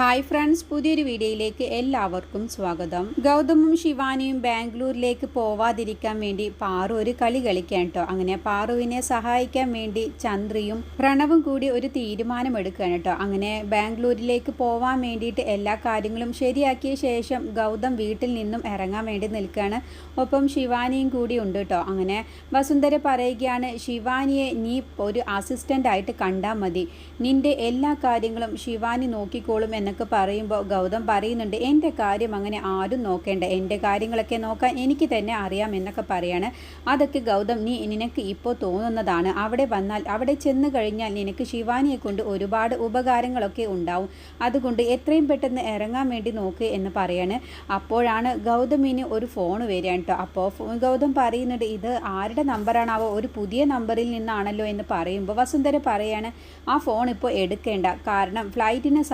Hi friends പുതിയൊരു വീഡിയോയിലേക്ക് എല്ലാവർക്കും സ്വാഗതം. ഗൗതമും ശിവാനിയും ബാംഗ്ലൂരിലേക്ക് പോവാതിരിക്കാൻ വേണ്ടി പാറു ഒരു കളി കളിക്കാൻ കേട്ടോ അങ്ങനെ പാറുവിനെ സഹായിക്കാൻ വേണ്ടി ചന്ദ്രിയും പ്രണവും കൂടി ഒരു തീരുമാനം എടുക്കുകയാണ് കേട്ടോ അങ്ങനെ ബാംഗ്ലൂരിലേക്ക് പോവാൻ വേണ്ടിയിട്ട് എല്ലാ കാര്യങ്ങളും ശരിയാക്കിയ ശേഷം ഗൗതം വീട്ടിൽ നിന്നും ഇറങ്ങാൻ വേണ്ടി നിൽക്കുകയാണ്. ഒപ്പം ശിവാനിയും കൂടി ഉണ്ട് കേട്ടോ അങ്ങനെ വസുന്ധര പറയുകയാണ് ശിവാനിയെ നീ ഒരു അസിസ്റ്റന്റായിട്ട് കണ്ടാൽ മതി. നിന്റെ എല്ലാ കാര്യങ്ങളും ശിവാനി നോക്കിക്കോളും എന്നൊക്കെ പറയുമ്പോൾ ഗൗതം പറയുന്നുണ്ട് എന്റെ കാര്യം അങ്ങനെ ആരും നോക്കേണ്ട. എന്റെ കാര്യങ്ങളൊക്കെ നോക്കാൻ എനിക്ക് തന്നെ അറിയാം എന്നൊക്കെ പറയാണ്. അതൊക്കെ ഗൗതം നീ നിനക്ക് ഇപ്പോൾ തോന്നുന്നതാണ്. അവിടെ വന്നാൽ അവിടെ ചെന്ന് കഴിഞ്ഞാൽ നിനക്ക് ശിവാനിയെ കൊണ്ട് ഒരുപാട് ഉപകാരങ്ങളൊക്കെ ഉണ്ടാവും. അതുകൊണ്ട് എത്രയും പെട്ടെന്ന് ഇറങ്ങാൻ വേണ്ടി നോക്ക് എന്ന് പറയാണ്. അപ്പോഴാണ് ഗൗതമിന് ഒരു ഫോൺ വരികയാണ് കേട്ടോ അപ്പോൾ ഗൗതം പറയുന്നുണ്ട് ഇത് ആരുടെ നമ്പറാണാവോ ഒരു പുതിയ നമ്പറിൽ നിന്നാണല്ലോ എന്ന് പറയുമ്പോൾ വസുന്ധര പറയാണ് ആ ഫോൺ ഇപ്പോൾ എടുക്കേണ്ട. കാരണം ഫ്ലൈറ്റിന്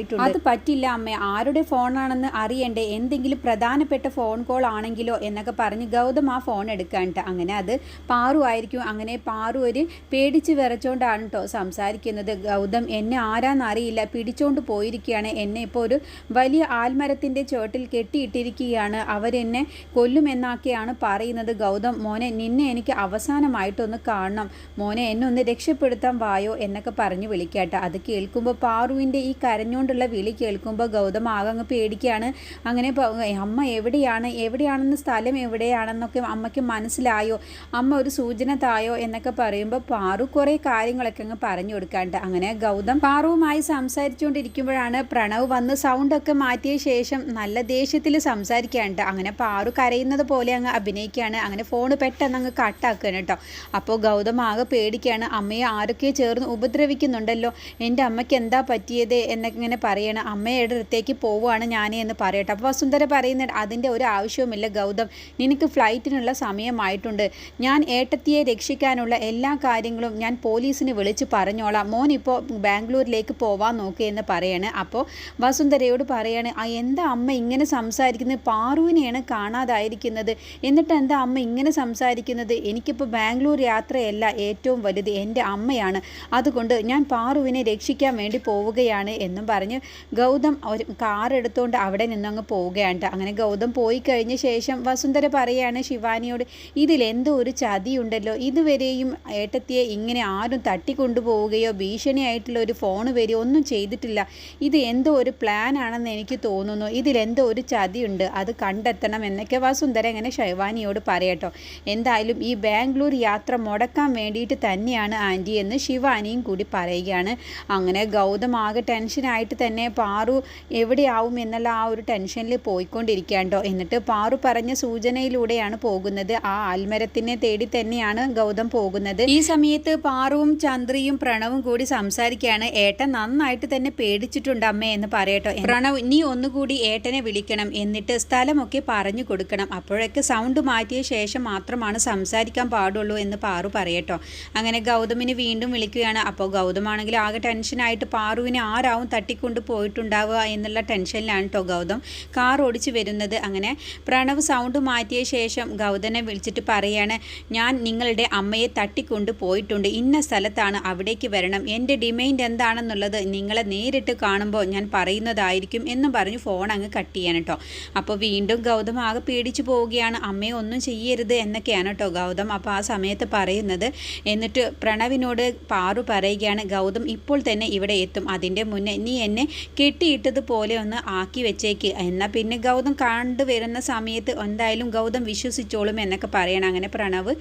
സമയമായിട്ടുണ്ട് അത് പറ്റില്ല അമ്മേ. ആരുടെ ഫോണാണെന്ന് അറിയണ്ടേ? എന്തെങ്കിലും പ്രധാനപ്പെട്ട ഫോൺ കോൾ ആണെങ്കിലോ എന്നൊക്കെ പറഞ്ഞ് ഗൗതം ആ ഫോൺ എടുക്കാനിട്ട് അങ്ങനെ അത് പാറു ആയിരിക്കും. അങ്ങനെ പാറു ഒരു പേടിച്ച് വിറച്ചോണ്ടാണ് കേട്ടോ സംസാരിക്കുന്നത്. ഗൗതം എന്നെ ആരാന്ന് അറിയില്ല. പിടിച്ചോണ്ട് പോയിരിക്കുകയാണ്. എന്നെ ഇപ്പോൾ ഒരു വലിയ ആൽമരത്തിന്റെ ചോട്ടിൽ കെട്ടിയിട്ടിരിക്കുകയാണ്. അവരെന്നെ കൊല്ലുമെന്നൊക്കെയാണ് പറയുന്നത് ഗൗതം. മോനെ നിന്നെ എനിക്ക് അവസാനമായിട്ടൊന്ന് കാണണം. മോനെ എന്നെ ഒന്ന് രക്ഷപ്പെടുത്താൻ വായോ എന്നൊക്കെ പറഞ്ഞ് വിളിക്കാട്ടെ അത് കേൾക്കുമ്പോൾ പാറുവിന്റെ ഈ കരഞ്ഞുകൊണ്ടുള്ള വിളി കേൾക്കുമ്പോൾ ഗൗതം ആകെ അങ്ങ് പേടിക്കുകയാണ് അങ്ങനെ അമ്മ എവിടെയാണ് എവിടെയാണെന്ന് സ്ഥലം എവിടെയാണെന്നൊക്കെ അമ്മയ്ക്ക് മനസ്സിലായോ? അമ്മ ഒരു സൂചന തായോ എന്നൊക്കെ പറയുമ്പോൾ പാറു കുറേ കാര്യങ്ങളൊക്കെ അങ്ങ് പറഞ്ഞു കൊടുക്കാണ്ട്. അങ്ങനെ ഗൗതം പാറുവുമായി സംസാരിച്ചുകൊണ്ടിരിക്കുമ്പോഴാണ് പ്രണവ് വന്ന് സൗണ്ടൊക്കെ മാറ്റിയ ശേഷം നല്ല ദേഷ്യത്തിൽ സംസാരിക്കാണ്ട്. അങ്ങനെ പാറു കരയുന്നത് പോലെ അങ്ങ് അഭിനയിക്കുകയാണ് അങ്ങനെ ഫോൺ പെട്ടെന്ന് അങ്ങ് കട്ടാക്കുകയാണ് കേട്ടോ. അപ്പോൾ ഗൗതം ആകെ പേടിക്കുകയാണ് അമ്മയെ ആരൊക്കെ ചേർന്ന് ഉപദ്രവിക്കുന്നുണ്ടല്ലോ. എന്റെ അമ്മയ്ക്ക് എന്താ പറ്റിയത് എന്നൊക്കെ ഇങ്ങനെ പറയണം അമ്മയുടെ അടുത്തേക്ക് പോവുകയാണ് ഞാൻ എന്ന് പറയട്ടെ. അപ്പോൾ വസുന്ധര പറയുന്നുണ്ട് അതിന്റെ ഒരു ആവശ്യവുമില്ല ഗൗതം നിനക്ക് ഫ്ലൈറ്റിനുള്ള സമയമായിട്ടുണ്ട്. ഞാൻ ഏട്ടത്തിയെ രക്ഷിക്കാനുള്ള എല്ലാ കാര്യങ്ങളും ഞാൻ പോലീസിന് വിളിച്ച് പറഞ്ഞോളാം. മോൻ ഇപ്പോൾ ബാംഗ്ലൂരിലേക്ക് പോവാൻ നോക്കുക എന്ന് പറയാണ്. അപ്പോൾ വസുന്ധരയോട് പറയാണ് ആ എന്താ അമ്മ ഇങ്ങനെ സംസാരിക്കുന്നത്? പാറുവിനെയാണ് കാണാതായിരിക്കുന്നത്. എന്നിട്ട് എന്താ അമ്മ ഇങ്ങനെ സംസാരിക്കുന്നത്? എനിക്കിപ്പോൾ ബാംഗ്ലൂർ യാത്രയല്ല ഏറ്റവും വലുത് എന്റെ അമ്മയാണ്. അതുകൊണ്ട് ഞാൻ പാറുവിനെ രക്ഷിക്കാൻ വേണ്ടി പോവുകയാണ് എന്നും പറഞ്ഞ് ഗൗതം ഒരു കാർ എടുത്തുകൊണ്ട് അവിടെ നിന്നങ്ങ് പോവുകയാണ്. അങ്ങനെ ഗൗതം പോയി കഴിഞ്ഞ ശേഷം വസുന്ധര പറയാണ് ശിവാനിയോട് ഇതിലെന്തോ ഒരു ചതിയുണ്ടല്ലോ. ഇതുവരെയും ഏട്ടത്തിയെ ഇങ്ങനെ ആരും തട്ടിക്കൊണ്ടുപോവുകയോ ഭീഷണിയായിട്ടുള്ള ഒരു ഫോൺ വരികയോ ഒന്നും ചെയ്തിട്ടില്ല. ഇത് എന്തോ ഒരു പ്ലാൻ ആണെന്ന് എനിക്ക് തോന്നുന്നു. ഇതിലെന്തോ ഒരു ചതിയുണ്ട്. അത് കണ്ടെത്തണം എന്നൊക്കെ വസുന്ധര ഇങ്ങനെ ശിവാനിയോട് പറയട്ടോ. എന്തായാലും ഈ ബാംഗ്ലൂർ യാത്ര മുടക്കാൻ വേണ്ടിയിട്ട് തന്നെയാണ് ആന്റി എന്ന് ശിവാനിയും കൂടി പറയുകയാണ്. അങ്ങനെ ഗൗതം ആകെ ടെൻഷനായിട്ട് തന്നെ പാറു എവിടെയാവും എന്നുള്ള ആ ഒരു ടെൻഷനിൽ പോയിക്കൊണ്ടിരിക്കുകയാണ്ടോ? എന്നിട്ട് പാറു പറഞ്ഞ സൂചനയിലൂടെയാണ് പോകുന്നത്. ആ ആൽമരത്തിനെ തേടി തന്നെയാണ് ഗൗതം പോകുന്നത്. ഈ സമയത്ത് പാറുവും ചന്ദ്രിയും പ്രണവും കൂടി സംസാരിക്കുകയാണ്. ഏട്ടൻ നന്നായിട്ട് തന്നെ പേടിച്ചിട്ടുണ്ട് അമ്മേ എന്ന് പറയട്ടോ. പ്രണവ് നീ ഒന്നുകൂടി ഏട്ടനെ വിളിക്കണം. എന്നിട്ട് സ്ഥലമൊക്കെ പറഞ്ഞു കൊടുക്കണം. അപ്പോഴൊക്കെ സൗണ്ട് മാറ്റിയ ശേഷം മാത്രമാണ് സംസാരിക്കാൻ പാടുള്ളൂ എന്ന് പാറു പറയട്ടോ. അങ്ങനെ ഗൗതമിന് വീണ്ടും വിളിക്കുകയാണ്. അപ്പോൾ ഗൗതമാണെങ്കിൽ ആകെ ടെൻഷനായിട്ട് പാറുവിനെ ആരാവും തട്ടിക്കൊണ്ട് പോയിട്ടുണ്ടാവുക എന്നുള്ള ടെൻഷനിലാണ് കേട്ടോ ഗൗതം. കാർ ഓടിച്ച് വരുന്നത് അങ്ങനെ. പ്രണവ് സൗണ്ട് മാറ്റിയ ശേഷം ഗൗതനെ വിളിച്ചിട്ട് പറയാണ് ഞാൻ നിങ്ങളുടെ അമ്മയെ തട്ടിക്കൊണ്ട് പോയിട്ടുണ്ട്. ഇന്ന സ്ഥലത്താണ് അവിടേക്ക് വരണം. എന്റെ ഡിമൈൻഡ് എന്താണെന്നുള്ളത് നിങ്ങളെ നേരിട്ട് കാണുമ്പോൾ ഞാൻ പറയുന്നതായിരിക്കും എന്നും പറഞ്ഞ് ഫോൺ അങ്ങ് കട്ട് ചെയ്യാൻ കേട്ടോ അപ്പോൾ വീണ്ടും ഗൗതം ആകെ പേടിച്ചു പോവുകയാണ്. അമ്മയെ ഒന്നും ചെയ്യരുത് എന്നൊക്കെയാണ് കേട്ടോ ഗൗതം അപ്പോൾ ആ സമയത്ത് പറയുന്നത്. എന്നിട്ട് പ്രണവിനോട് പാറു പറയുകയാണ് ഗൗതം ഇപ്പോൾ തന്നെ ഇവിടെ എത്തും. അതിന്റെ മുന്നേ നീ എന്നെ കെട്ടിയിട്ടതുപോലെ ഒന്ന് ആക്കി വെച്ചേക്ക്. എന്നാൽ പിന്നെ ഗൗതം കണ്ടു വരുന്ന സമയത്ത് എന്തായാലും ഗൗതം വിശ്വസിച്ചോളും എന്നൊക്കെ പറയണം. അങ്ങനെ പ്രണവ്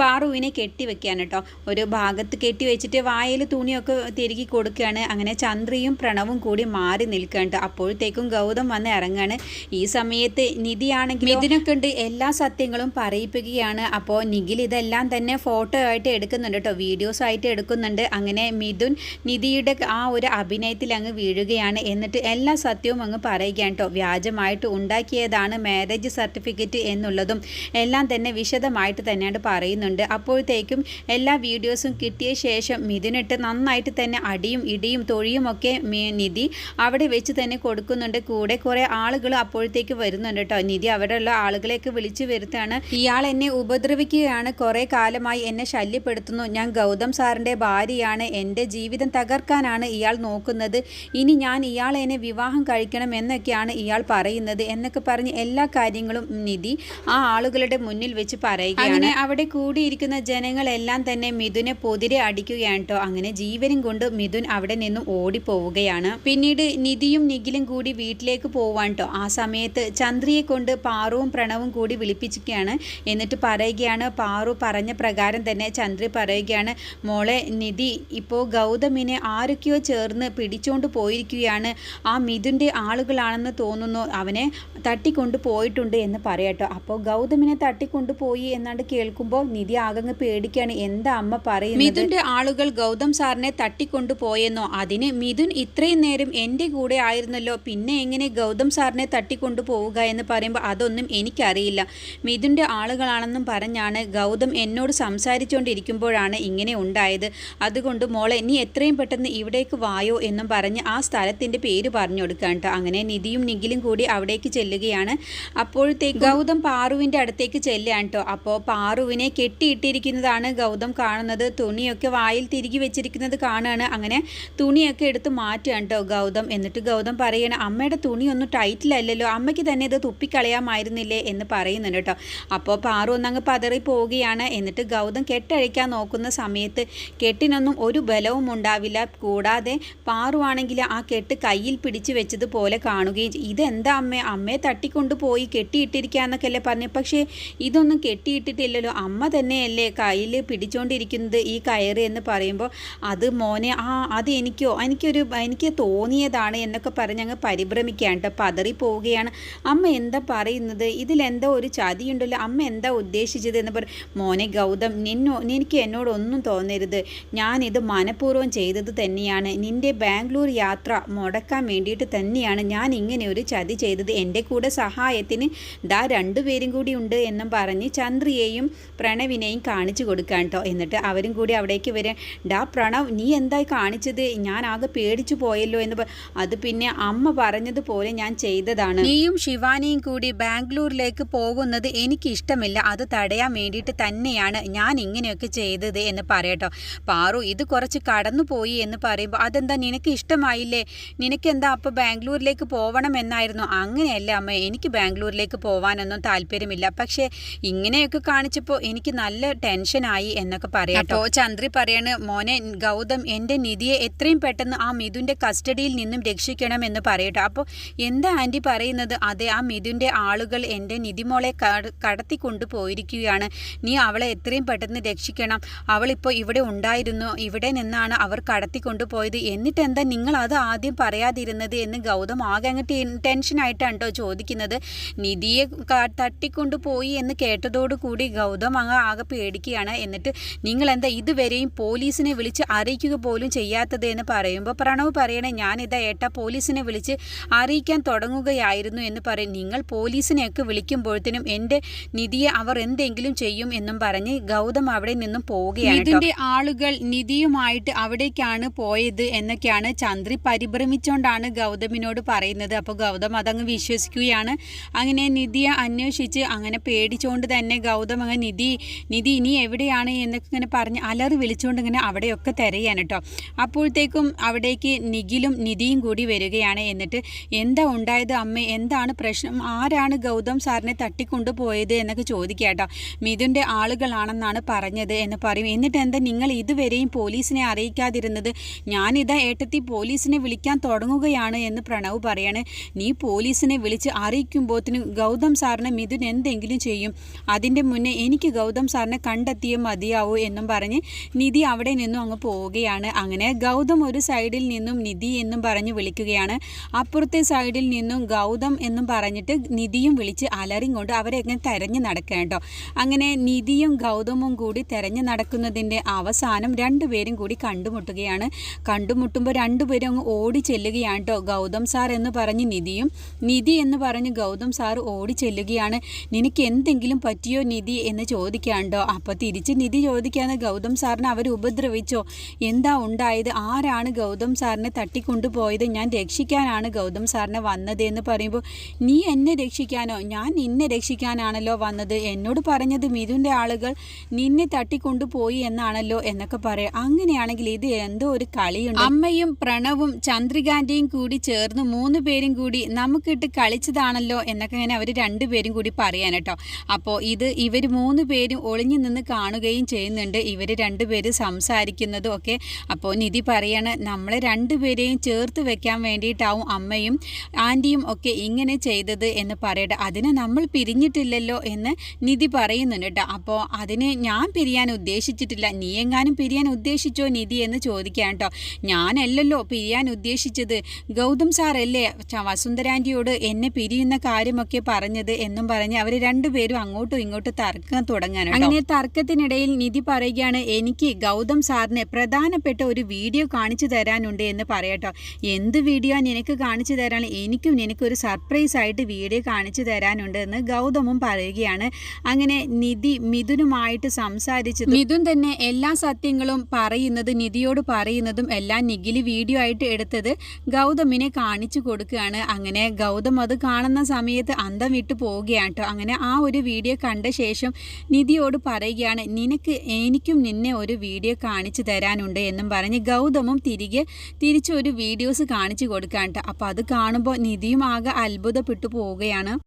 പാറുവിനെ കെട്ടി വെക്കാൻ കേട്ടോ. ഒരു ഭാഗത്ത് കെട്ടി വെച്ചിട്ട് വായിൽ തുണിയൊക്കെ തിരുകി കൊടുക്കുകയാണ്. അങ്ങനെ ചന്ദ്രയും പ്രണവും കൂടി മാറി നിൽക്കുകയാണ് അപ്പോഴത്തേക്കും ഗൗതം വന്ന് ഇറങ്ങാണ്. ഈ സമയത്ത് നിധിയാണെങ്കിൽ ഇതിനൊക്കെ ഉണ്ട്. എല്ലാ സത്യങ്ങളും പറയിപ്പിക്കുകയാണ്. അപ്പോൾ നിഖിൽ ഇതെല്ലാം തന്നെ ഫോട്ടോ ആയിട്ട് എടുക്കുന്നുണ്ട് കേട്ടോ. വീഡിയോസ് ആയിട്ട് എടുക്കുന്നുണ്ട്. അങ്ങനെ മിഥുൻ നിധിയുടെ ആ ഒരു അഭിനയത്തിൽ അങ്ങ് വീഴുകയാണ് എന്നിട്ട് എല്ലാ സത്യവും അങ്ങ് പറയുകയാണ് കേട്ടോ വ്യാജമായിട്ട് ഉണ്ടാക്കിയതാണ് മാരേജ് സർട്ടിഫിക്കറ്റ് എന്നുള്ളതും എല്ലാം തന്നെ വിശദമായിട്ട് തന്നെയാണ് പറയുന്നുണ്ട്. അപ്പോഴത്തേക്കും എല്ലാ വീഡിയോസും കിട്ടിയ ശേഷം മിഥുനിട്ട് നന്നായിട്ട് തന്നെ അടിയും ഇടിയും തൊഴിയും ഒക്കെ നിധി അവിടെ വെച്ച് തന്നെ കൊടുക്കുന്നുണ്ട്. കൂടെ കുറേ ആളുകൾ അപ്പോഴത്തേക്ക് വരുന്നുണ്ട് കേട്ടോ നിധി അവിടെയുള്ള ആളുകളെയൊക്കെ വിളിച്ചു വരുത്താണ് ഇയാൾ എന്നെ ഉപദ്രവിക്കുകയാണ്. കുറേ കാലമായി എന്നെ ശല്യപ്പെടുത്തുന്നു. ഞാൻ ഗൗതം സാറിന്റെ ഭാര്യയാണ്. എന്റെ ജീവിതം തകർക്കാനാണ് ഇയാൾ നോക്കുന്നത്. ഇനി ഞാൻ ഇയാളെ എന്നെ വിവാഹം കഴിക്കണം എന്നൊക്കെയാണ് ഇയാൾ പറയുന്നത് എന്നൊക്കെ പറഞ്ഞ് എല്ലാ കാര്യങ്ങളും നിധി ആ ആളുകളുടെ മുന്നിൽ വെച്ച് പറയുകയാണ്. അങ്ങനെ അവിടെ കൂടിയിരിക്കുന്ന ജനങ്ങളെല്ലാം തന്നെ മിഥുനെ പൊതിരെ അടിക്കുകയാണ് കേട്ടോ അങ്ങനെ ജീവനും കൊണ്ട് മിഥുൻ അവിടെ നിന്നും ഓടിപ്പോവുകയാണ്. പിന്നീട് നിധിയും നിഖിലും കൂടി വീട്ടിലേക്ക് പോവാൻ കേട്ടോ ആ സമയത്ത് ചന്ദ്രിയെ കൊണ്ട് പാറുവും പ്രണവും കൂടി വിളിപ്പിച്ചിരിക്കുകയാണ്. എന്നിട്ട് പറയുകയാണ് പാറു പറഞ്ഞ പ്രകാരം തന്നെ ചന്ദ്രി പറയുകയാണ് മോളെ നിധി ഇപ്പോൾ ഗൗതമിനെ ആരൊക്കെയോ ചേർന്ന് പിടിച്ചോണ്ട് പോയിരിക്കുകയാണ്. ആ മിഥുന്റെ ആളുകളാണെന്ന് തോന്നുന്നു അവനെ. തട്ടിക്കൊണ്ട് പോയിട്ടുണ്ട് എന്ന് പറയട്ടോ അപ്പോൾ ഗൗതമിനെ തട്ടിക്കൊണ്ട് പോയി എന്നാണ്ട് കേൾക്കുമ്പോൾ നിധി ആകങ്ങ് പേടിക്കാണ്. എന്താ അമ്മ പറയുന്നത്? മിഥുന്റെ ആളുകൾ ഗൗതം സാറിനെ തട്ടിക്കൊണ്ട് പോയെന്നോ? അതിന് മിഥുൻ ഇത്രയും നേരം എന്റെ കൂടെ ആയിരുന്നല്ലോ. പിന്നെ എങ്ങനെ ഗൗതം സാറിനെ തട്ടിക്കൊണ്ട് പോവുക എന്ന് പറയുമ്പോൾ അതൊന്നും എനിക്കറിയില്ല. മിഥുന്റെ ആളുകളാണെന്നും പറഞ്ഞാണ് ഗൗതം എന്നോട് സംസാരിച്ചുകൊണ്ടിരിക്കുമ്പോഴാണ് ഇങ്ങനെ ഉണ്ടായത്. അതുകൊണ്ട് മോളെ നീ എത്രയും പെട്ടെന്ന് ഇവിടേക്ക് വായോ എന്നും പറഞ്ഞ് ആ സ്ഥലത്തിന്റെ പേര് പറഞ്ഞു കൊടുക്കാൻ അങ്ങനെ നിധിയും നിഖിലും കൂടി അവിടേക്ക് ചെല്ലുകയാണ്. അപ്പോഴത്തേക്ക് ഗൗതം പാറുവിന്റെ അടുത്തേക്ക് ചെല്ലുകയാണ് കേട്ടോ അപ്പോൾ പാറുവിനെ കെട്ടിയിട്ടിരിക്കുന്നതാണ് ഗൗതം കാണുന്നത്. തുണിയൊക്കെ വായിൽ തിരികെ വെച്ചിരിക്കുന്നത് കാണുകയാണ് അങ്ങനെ തുണിയൊക്കെ എടുത്ത് മാറ്റുകയാണ് കേട്ടോ ഗൗതം. എന്നിട്ട് ഗൗതം പറയണ അമ്മയുടെ തുണിയൊന്നും ടൈറ്റിലല്ലല്ലോ. അമ്മയ്ക്ക് തന്നെ ഇത് തുപ്പിക്കളയാമായിരുന്നില്ലേ? എന്ന് പറയുന്നുണ്ട് കേട്ടോ അപ്പോൾ പാറു ഒന്നങ്ങ് പതറി പോവുകയാണ്. എന്നിട്ട് ഗൗതം കെട്ടഴിക്കാൻ നോക്കുന്ന സമയത്ത് കെട്ടിനൊന്നും ഒരു ബലവും ഉണ്ടാവില്ല. കൂടാതെ പാറുവാണെങ്കിൽ ആ കെട്ട് കയ്യിൽ പിടിച്ചു വെച്ചതുപോലെ കാണുകയും ഇതെന്താ അമ്മ? അമ്മയെ തട്ടിക്കൊണ്ട് പോയി കെട്ടിയിട്ടിരിക്കാന്നൊക്കെ അല്ലേ പറഞ്ഞു. പക്ഷേ ഇതൊന്നും കെട്ടിയിട്ടിട്ടില്ലല്ലോ. അമ്മ തന്നെയല്ലേ കയ്യിൽ പിടിച്ചോണ്ടിരിക്കുന്നത് ഈ കയറ് എന്ന് പറയുമ്പോൾ. അത് മോനെ ആ അത് എനിക്കോ എനിക്കൊരു എനിക്ക് തോന്നിയതാണ് എന്നൊക്കെ പറഞ്ഞ് അങ്ങ് പരിഭ്രമിക്കുകയാണ് കേട്ടോ. പതറി പോവുകയാണ് അമ്മ എന്താ പറയുന്നത്? ഇതിലെന്തോ ഒരു ചതിയുണ്ടല്ലോ. അമ്മ എന്താ ഉദ്ദേശിച്ചത് എന്ന് പറ മോനെ ഗൗതം നിന്നോ നിനക്ക് എന്നോടൊന്നും തോന്നരുത്. ഞാനിത് മനഃപൂർവം ചെയ്തത് തന്നെയാണ്. നിന്റെ ബാംഗ്ലൂർ യാത്ര മുടക്കാൻ വേണ്ടിയിട്ട് തന്നെയാണ് ഞാൻ ഇങ്ങനെ ഒരു ചതി ചെയ്തത്. എന്റെ കൂടെ സഹായത്തിന് ദാ രണ്ടുപേരും കൂടി ഉണ്ട് എന്നും പറഞ്ഞ് ചന്ദ്രിയെയും പ്രണവിനെയും കാണിച്ചു കൊടുക്കാൻ കേട്ടോ എന്നിട്ട് അവരും കൂടി അവിടേക്ക് വരെ ഡാ പ്രണവ് നീ എന്തായി കാണിച്ചത്? ഞാൻ ആകെ പേടിച്ചു പോയല്ലോ എന്ന് അത് പിന്നെ അമ്മ പറഞ്ഞതുപോലെ ഞാൻ ചെയ്തതാണ്. നീയും ശിവാനിയും കൂടി ബാംഗ്ലൂരിലേക്ക് പോകുന്നത് എനിക്കിഷ്ടമില്ല. അത് തടയാൻ വേണ്ടിയിട്ട് തന്നെയാണ് ഞാൻ ഇങ്ങനെയൊക്കെ ചെയ്തത് എന്ന് പറയട്ടോ പാറു ഇത് കുറച്ച് കടന്നുപോയി എന്ന് പറയുമ്പോൾ അതെന്താ നിനക്ക് ഇഷ്ടമായില്ലേ? നിനക്കെന്താ അപ്പോൾ ബാംഗ്ലൂരിലേക്ക് പോകണമെന്നായിരുന്നു അങ്ങനെയല്ല അമ്മ എനിക്ക് ബാംഗ്ലൂരിലേക്ക് പോവാനൊന്നും താല്പര്യമില്ല. പക്ഷേ ഇങ്ങനെയൊക്കെ കാണിച്ചപ്പോൾ എനിക്ക് നല്ല ടെൻഷനായി എന്നൊക്കെ പറയാം അപ്പോൾ ചന്ദ്രി പറയാണ് മോനെ ഗൗതം എന്റെ നിധിയെ എത്രയും പെട്ടെന്ന് ആ മിഥുന്റെ കസ്റ്റഡിയിൽ നിന്നും രക്ഷിക്കണം എന്ന് പറയട്ടോ. അപ്പോൾ എന്താ ആന്റി പറയുന്നത്? അതെ ആ മിഥുന്റെ ആളുകൾ എന്റെ നിധിമോളെ മോളെ കടത്തി കൊണ്ടുപോയിരിക്കുകയാണ് നീ അവളെ എത്രയും പെട്ടെന്ന് രക്ഷിക്കണം. അവളിപ്പോൾ ഇവിടെ ഉണ്ടായിരുന്നു. ഇവിടെ നിന്നാണ് അവർ കടത്തി കൊണ്ടുപോയത് എന്നിട്ടെന്താ നിങ്ങൾ അത് ആദ്യം പറയാതിരുന്നത് എന്ന് ഗൗതം ആകെ അങ്ങ് ടെൻഷൻ ടെൻഷനായിട്ടാണ് കേട്ടോ ചോദിക്കുന്നത്. നിധിയെ തട്ടിക്കൊണ്ടുപോയി എന്ന് കേട്ടതോടുകൂടി ഗൗതം അങ്ങ് ആകെ പേടിക്കുകയാണ്. എന്നിട്ട് നിങ്ങൾ എന്താ ഇതുവരെയും പോലീസിനെ വിളിച്ച് അറിയിക്കുക പോലും ചെയ്യാത്തത് എന്ന് പറയുമ്പോൾ പ്രണവ് പറയണേ ഞാനിതാ ഏട്ട പോലീസിനെ വിളിച്ച് അറിയിക്കാൻ തുടങ്ങുകയായിരുന്നു എന്ന് പറയും. നിങ്ങൾ പോലീസിനെയൊക്കെ വിളിക്കുമ്പോഴത്തേനും എന്റെ നിധിയെ അവർ എന്തെങ്കിലും ചെയ്യും എന്നും പറഞ്ഞ് ഗൗതം അവിടെ നിന്നും പോവുകയാണ് ഇതിന്റെ ആളുകൾ നിധിയുമായിട്ട് അവിടേക്കാണ് പോയത് എന്നൊക്കെയാണ് ചന്ദ്രി പരിഭ്രമിച്ചുകൊണ്ടാണ് ഗൗതമിനോട് പറയുന്നത്. അപ്പോൾ ഗൗതം അതങ്ങ് വിശ്വസിക്കുകയാണ് അങ്ങനെ നിധിയെ അന്വേഷിച്ച് അങ്ങനെ പേടിച്ചുകൊണ്ട് തന്നെ ഗൗതം അങ്ങ് നിധി നിധി ഇനി എവിടെയാണ് എന്നൊക്കെ ഇങ്ങനെ പറഞ്ഞ് അലറി വിളിച്ചുകൊണ്ട് ഇങ്ങനെ അവിടെയൊക്കെ തിരയാണ് കേട്ടോ അപ്പോഴത്തേക്കും അവിടേക്ക് നിഖിലും നിധിയും കൂടി വരികയാണ്. എന്നിട്ട് എന്താ ഉണ്ടായത് അമ്മ? എന്താണ് പ്രശ്നം? ആരാണ് ഗൗതം സാറിനെ തട്ടിക്കൊണ്ടുപോയത് എന്നൊക്കെ ചോദിക്കുക കേട്ടോ മിഥുന്റെ ആളുകളാണെന്നാണ് പറഞ്ഞത് എന്ന് പറയും. എന്നിട്ട് എന്താ നിങ്ങൾ ഇതുവരെയും പോലീസിനെ അറിയിക്കാതിരുന്നത്? ഞാനിതാ ഏട്ടത്തി പോലീസിനെ വിളിക്കാൻ തുടങ്ങുകയാണ് എന്ന് പ്രണവ് പറയാണ്. നീ പോലീസിനെ വിളിച്ച് അറിയിക്കുമ്പോഴത്തേനും ഗൗതം സാറിനെ മിഥുൻ എന്തെങ്കിലും ചെയ്യും? അതിന്റെ മുന്നേ എനിക്ക് ഗൗതം സാറിനെ കണ്ടെത്തിയേ മതിയാവൂ എന്നും പറഞ്ഞ് നിധി അവിടെ നിന്നും അങ്ങ് പോവുകയാണ്. അങ്ങനെ ഗൗതം ഒരു സൈഡിൽ നിന്നും നിധി എന്നും പറഞ്ഞ് വിളിക്കുകയാണ്. അപ്പുറത്തെ സൈഡിൽ നിന്നും ഗൗതം എന്നും പറഞ്ഞിട്ട് നിധിയും വിളിച്ച് അലറിയും കൊണ്ട് അവരെ അങ്ങനെ തെരഞ്ഞു നടക്കുക കേട്ടോ അങ്ങനെ നിധിയും ഗൗതമും കൂടി തെരഞ്ഞു നടക്കുന്നതിന്റെ അവസാനം രണ്ടുപേരും കൂടി കണ്ടുമുട്ടുകയാണ്. കണ്ടുമുട്ടുമ്പോൾ രണ്ടുപേരും അങ്ങ് ഓടി ചെല്ലുകയാണ് കേട്ടോ ഗൗതം സാർ എന്ന് പറഞ്ഞ് നിധിയും. നിധി എന്ന് പറഞ്ഞ് ഗൗതം സാർ ഓടി ചെല്ലുകയാണ്. നിനക്ക് എന്തെങ്കിലും പറ്റിയോ നിധി? എന്ന് ചോദിക്കാണ്ടോ. അപ്പോൾ തിരിച്ച് നിധി ചോദിക്കാന്ന് ഗൗതം സാറിനെ അവർ ഉപദ്രവിച്ചോ? എന്താ ഉണ്ടായത്? ആരാണ് ഗൗതം സാറിനെ തട്ടിക്കൊണ്ടുപോയത്? ഞാൻ രക്ഷിക്കാനാണ് ഗൗതം സാറിനെ വന്നത് എന്ന് പറയുമ്പോൾ നീ എന്നെ രക്ഷിക്കാനോ? ഞാൻ നിന്നെ രക്ഷിക്കാനാണല്ലോ വന്നത്. എന്നോട് പറഞ്ഞത് മിഥുന്റെ ആളുകൾ നിന്നെ തട്ടിക്കൊണ്ടുപോയി എന്നാണല്ലോ എന്നൊക്കെ പറയാം. അങ്ങനെയാണെങ്കിൽ ഇത് എന്തോ ഒരു കളിയുണ്ട്. അമ്മയും പ്രണവും ചന്ദ്രികാന്റെയും കൂടി ചേർന്ന് മൂന്ന് പേരും കൂടി നമുക്കിട്ട് കളിച്ചതാണല്ലോ എന്നൊക്കെ ഇങ്ങനെ അവർ രണ്ടുപേരും കൂടി പറയാൻ കേട്ടോ. അപ്പോൾ ഇത് ഇവർ മൂന്ന് പേരും ഒളിഞ്ഞു നിന്ന് കാണുകയും ചെയ്യുന്നുണ്ട്. ഇവർ രണ്ടുപേരും സംസാരിക്കുന്നതും ഒക്കെ. അപ്പോൾ നിധി പറയാണ് നമ്മളെ രണ്ടുപേരെയും ചേർത്ത് വെക്കാൻ വേണ്ടിയിട്ടാവും അമ്മയും ആന്റിയും ഒക്കെ ഇങ്ങനെ ചെയ്തത് എന്ന് പറയട്ടെ. അതിന് നമ്മൾ പിരിഞ്ഞിട്ടില്ലല്ലോ എന്ന് നിധി പറയുന്നുണ്ട് കേട്ടോ. അപ്പോൾ അതിനെ ഞാൻ പിരിയാൻ ഉദ്ദേശിച്ചിട്ടില്ല. നീ എങ്ങാനും പിരിയാൻ ഉദ്ദേശിച്ചോ നിധി എന്ന് ചോദിക്കാൻ കേട്ടോ. ഞാനല്ലല്ലോ പിരിയാൻ ഉദ്ദേശിച്ചത്. ഗൗതം സാറല്ലേ വസുന്ധരാന്റിയോട് എന്നെ പിരിയുന്ന കാര്യമൊക്കെ പറഞ്ഞത് എന്നും പറഞ്ഞ് അവർ രണ്ടുപേരും അങ്ങോട്ടും ഇങ്ങോട്ടും തർക്കം തുടങ്ങാൻ അങ്ങനെ തർക്കത്തിനിടയിൽ നിധി പറയുകയാണ് എനിക്ക് ഗൗതം സാറിന് പ്രധാനപ്പെട്ട ഒരു വീഡിയോ കാണിച്ചു തരാനുണ്ട് എന്ന് പറയട്ടോ എന്ത് വീഡിയോ നിനക്ക് കാണിച്ചു തരാൻ? എനിക്കും നിനക്കൊരു സർപ്രൈസ് ആയിട്ട് വീഡിയോ കാണിച്ചു തരാനുണ്ട് എന്ന് ഗൗതമും പറയുകയാണ്. അങ്ങനെ നിധി മിഥുനുമായിട്ട് സംസാരിച്ചു മിഥുൻ തന്നെ എല്ലാ സത്യങ്ങളും പറയുന്നത് നിധിയോട് പറയുന്നതും എല്ലാം നിഖിലി വീഡിയോ ആയിട്ട് എടുത്തത് ഗൗതമിനെ കാണിച്ചു കൊടുക്കുകയാണ്. അങ്ങനെ ഗൗതം അത് കാണുന്ന സമയത്ത് അന്തം വിട്ടു പോവുകയാണ് കേട്ടോ അങ്ങനെ ആ ഒരു വീഡിയോ കണ്ട ശേഷം നിധിയോട് പറയുകയാണ് നിനക്ക് എനിക്കും നിന്നെ ഒരു വീഡിയോ കാണിച്ചു തരാനുണ്ട് എന്നും പറഞ്ഞ് ഗൗതമും തിരികെ തിരിച്ചൊരു വീഡിയോസ് കാണിച്ചു കൊടുക്കാൻ കേട്ടോ അപ്പോൾ അത് കാണുമ്പോൾ നിധിയും ആകെ അത്ഭുതപ്പെട്ടു പോവുകയാണ്.